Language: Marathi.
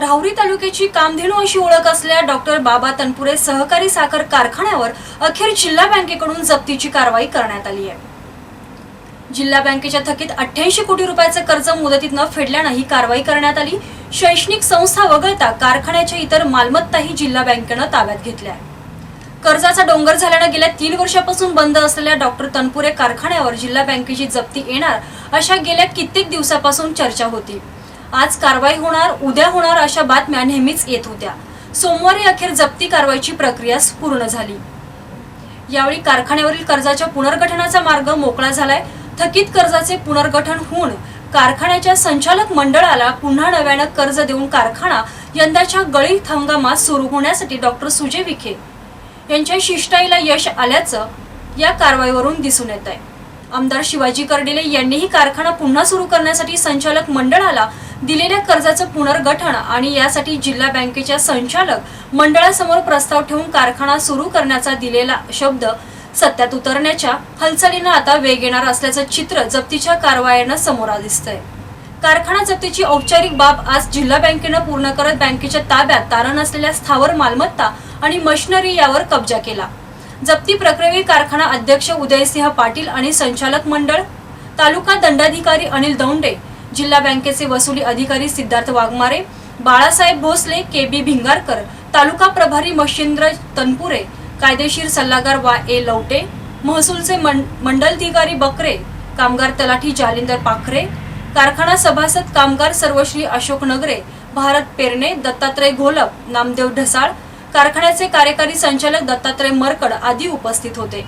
राहुरी तालुक्याची कामधेनू अशी ओळख असलेल्या डॉक्टर बाबा तनपुरे सहकारी साखर कारखान्यावर अखेर जिल्हा बँकेकडून जप्तीची कारवाई करण्यात आली आहे. जिल्हा बँकेच्या थकीत अठ्ठ्याऐंशी कोटी रुपयाचं कर्ज मुदतीत न फेडल्यानं ही कारवाई करण्यात आली. शैक्षणिक संस्था वगळता कारखान्याच्या इतर मालमत्ताही जिल्हा बँकेनं ताब्यात घेतल्या आहे कर्जाचा डोंगर झाल्यानं गेल्या तीन वर्षापासून बंद असलेल्या डॉक्टर तनपुरे कारखान्यावर जिल्हा बँकेची जप्ती येणार अशा गेल्या कित्येक दिवसापासून चर्चा होती. आज कारवाई होणार उद्या होणार अशा बातम्या नेहमीच येत होत्या. सोमवारी अखेर जप्ती कारवाईची प्रक्रिया पूर्ण झाली. यावेळी कारखान्यावरील कर्जाच्या पुनर्गठनाचा मार्ग मोकळा झालाय. थकीत कर्जाचे पुनर्गठन होऊन कारखान्याच्या संचालक मंडळाला पुन्हा नव्यानं कर्ज देऊन कारखाना यंदाच्या गळीत हंगामात सुरू होण्यासाठी डॉक्टर सुजय विखे यांच्या शिष्टाईला यश आल्याचं या कारवाईवरून दिसून येत आहे आमदार शिवाजी कर्डिले यांनीही कारखाना पुन्हा सुरू करण्यासाठी संचालक मंडळाला दिलेल्या कर्जाचं पुनर्गठन आणि यासाठी जिल्हा बँकेच्या संचालक मंडळासमोर प्रस्ताव ठेवून कारखाना सुरू करण्याचा दिलेला शब्द सत्यात उतरण्याच्या हालचालीनं आता वेग येणार असल्याचं चित्र जप्तीच्या कारवायानं समोर दिसतंय. कारखाना जप्तीची औपचारिक बाब आज जिल्हा बँकेनं पूर्ण करत बँकेच्या ताब्यात तारण असलेल्या स्थावर मालमत्ता आणि मशिनरी यावर कब्जा केला. जप्ती प्रक्रियेत कारखाना अध्यक्ष उदयसिंह पाटील आणि संचालक मंडळ तालुका दंडाधिकारी अनिल दौंडे जिल्हा बँकेचे वसुली अधिकारी सिद्धार्थ वाघमारे बाळासाहेब भोसले के बी भिंगारकर तालुका प्रभारी मशिंद्र तनपुरे कायदेशीर सल्लागार वा ए लवटे महसूलचे मंडलधिकारी मंडलाधिकारी बकरे कामगार तलाठी जालिंदर पाखरे कारखाना सभासद कामगार सर्वश्री अशोक नगरे भारत पेरणे दत्तात्रय घोलप नामदेव ढसाळ कारखान्याचे कार्यकारी संचालक दत्तात्रय मरकड आदी उपस्थित होते.